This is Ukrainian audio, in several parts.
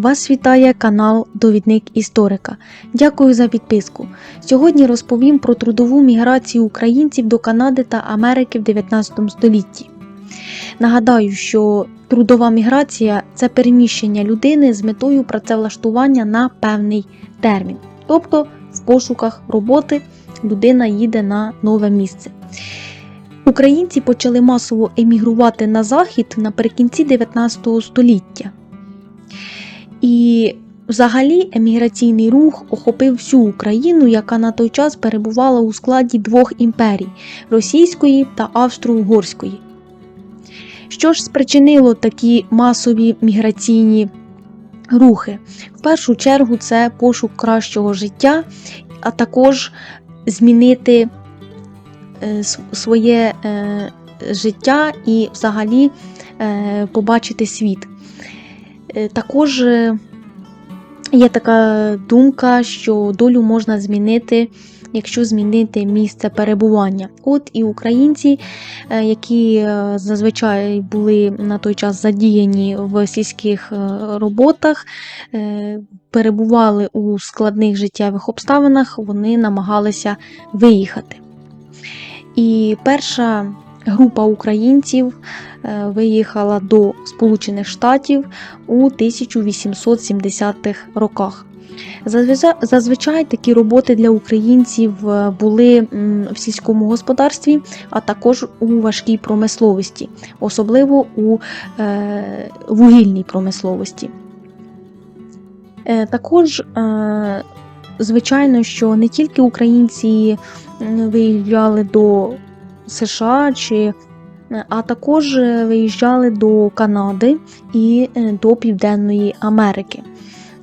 Вас вітає канал Довідник Історика. Дякую за підписку. Сьогодні розповім про трудову міграцію українців до Канади та Америки в 19 столітті. Нагадаю, що трудова міграція це переміщення людини з метою працевлаштування на певний термін. Тобто в пошуках роботи людина їде на нове місце. Українці почали масово емігрувати на захід наприкінці 19 століття. І взагалі еміграційний рух охопив всю Україну, яка на той час перебувала у складі двох імперій російської та австро-угорської. Що ж спричинило такі масові міграційні рухи? В першу чергу це пошук кращого життя, а також змінити е, своє е, життя і взагалі е, побачити світ. Е, Також е, є така думка, що долю можна змінити, якщо змінити місце перебування. От і українці, е, які зазвичай були на той час задіяні в сільських роботах, перебували у складних життєвих обставинах, вони намагалися виїхати. І перша група українців е, виїхала до Сполучених Штатів у 1870-х роках. Зазвичай- такі роботи для українців е, були в сільському господарстві, а також у важкій промисловості, особливо у е, вугільній промисловості. Також, звичайно, що не тільки українці виїжджали до США, чи, а також е, виїжджали до Канади і е, до Південної Америки.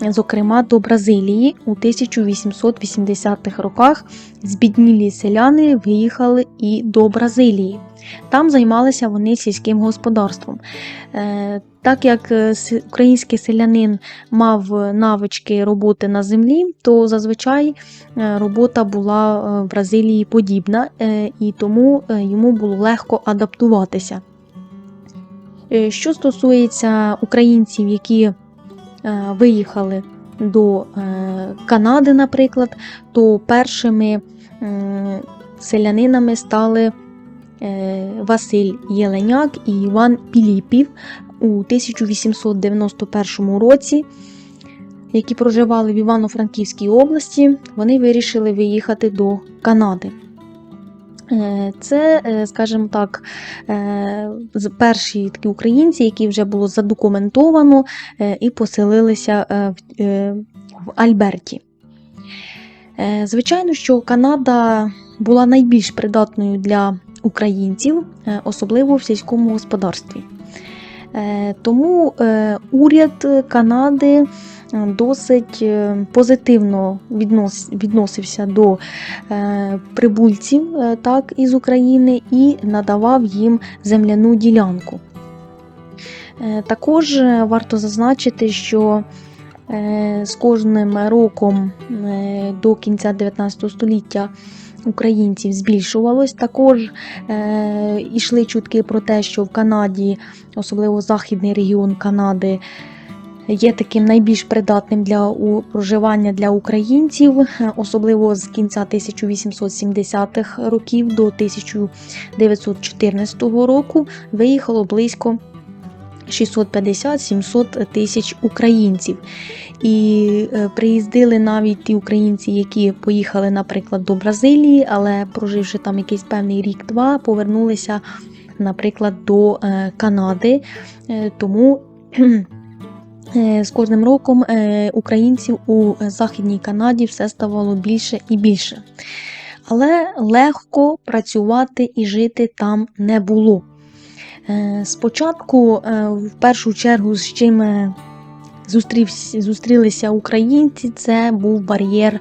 Зокрема, до Бразилії у 1880-х роках збіднілі селяни виїхали і до Бразилії. Там займалися вони сільським господарством. Е, Так як е, український селянин мав навички роботи на землі, то зазвичай е, робота була в Бразилії подібна, і тому йому було легко адаптуватися. Що стосується українців, які виїхали до е, Канади, наприклад, то першими селянинами стали е, Василь Єленяк і Іван Піліпів у 1891 році, які проживали в Івано-Франківській області, вони вирішили виїхати до Канади. Е, Це, е, скажімо так, е, перші такі українці, які вже було задокументовано і поселилися в- Альберті. Звичайно, що Канада була найбільш придатною для українців, особливо в сільському господарстві. Тому уряд Канади досить е, позитивно віднос- відносився до е, прибульців е, так, із України і надавав їм земляну ділянку. Е, Також е, варто зазначити, що е, з кожним роком е, до кінця 19 століття українців збільшувалось. Також е, йшли чутки про те, що в Канаді, особливо західний регіон Канади, є таким найбільш придатним для проживання для українців, особливо з кінця 1870-х років до 1914 року виїхало близько 650-700 тисяч українців. І е, приїздили навіть ті українці, які поїхали, наприклад, до Бразилії, але проживши там якийсь певний рік-два, повернулися, наприклад, до е, Канади. Е, Тому з кожним роком е, українців у Західній Канаді все ставало більше і більше. Але легко працювати і жити там не було. Е, Спочатку, е, в першу чергу, з чим е, зустрілися українці, це був бар'єр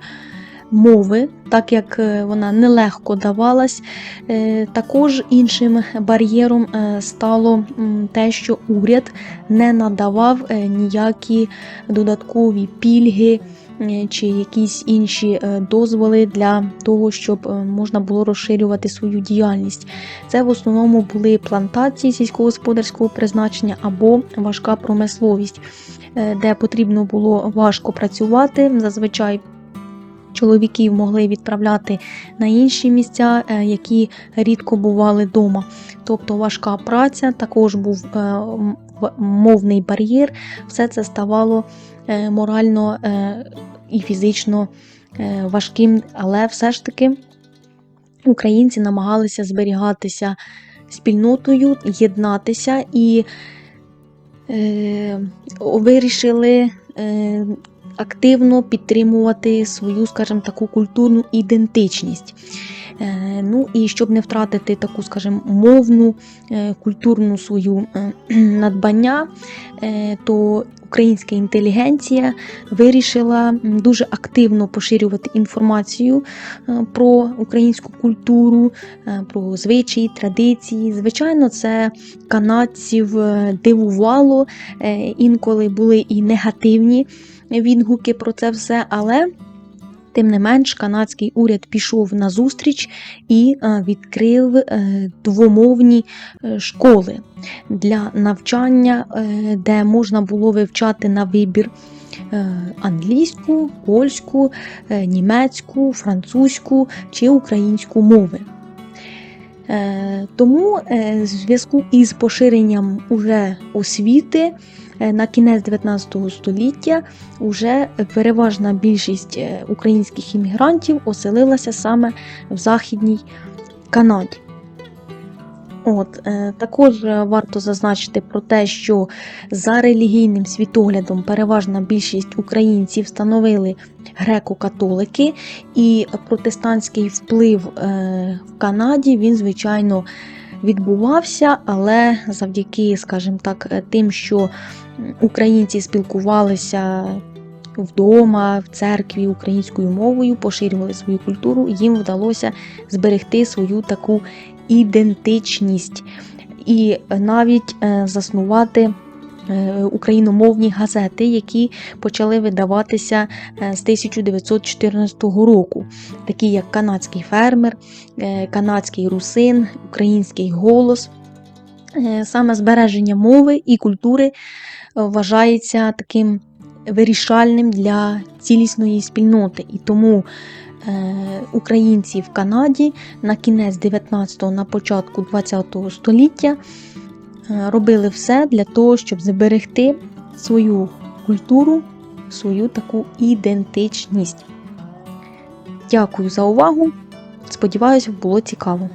мови, так як е, вона нелегко давалась. Е, Також іншим бар'єром е, стало те, що уряд не надавав ніякі додаткові пільги чи якісь інші дозволи для того, щоб можна було розширювати свою діяльність. Це в основному були плантації сільськогосподарського призначення або важка промисловість, де потрібно було важко працювати. Зазвичай чоловіків могли відправляти на інші місця, е, які рідко бували вдома. Тобто важка праця, також був е, мовний бар'єр, все це ставало е, морально і фізично важким, але все ж таки українці намагалися зберігатися спільнотою, єднатися і вирішили активно підтримувати свою, скажімо, таку культурну ідентичність. Е, Ну і щоб не втратити таку, скажімо, мовну, е, культурну свою е, надбання, то українська інтелігенція вирішила дуже активно поширювати інформацію про українську культуру, про звичаї, традиції. Звичайно, це канадців дивувало, інколи були і негативні відгуки про це все, але. Тим не менш, канадський уряд пішов на зустріч і е, відкрив е, двомовні е, школи для навчання, де можна було вивчати на вибір англійську, польську, німецьку, французьку чи українську мови. Е, Тому е, в зв'язку із поширенням уже освіти е, на кінець 19 століття уже переважна більшість українських іммігрантів оселилася саме в Західній Канаді. От, е, також варто зазначити про те, що за релігійним світоглядом переважна більшість українців становили греко-католики, і протестантський вплив е, в Канаді він, звичайно, відбувався, але завдяки, скажімо так, е, тим, що українці спілкувалися вдома, в церкві українською мовою, поширювали свою культуру, їм вдалося зберегти свою таку ідентичність і навіть е, заснувати е, україномовні газети, які почали видаватися е, з 1914 року, такі як Канадський фермер, Канадський русин, Український голос. Саме збереження мови і культури вважається таким вирішальним для цілісної спільноти. І тому українці в Канаді на кінець 19-го, на початку 20-го століття е, робили все для того, щоб зберегти свою культуру, свою таку ідентичність. Дякую за увагу. Сподіваюся, було цікаво.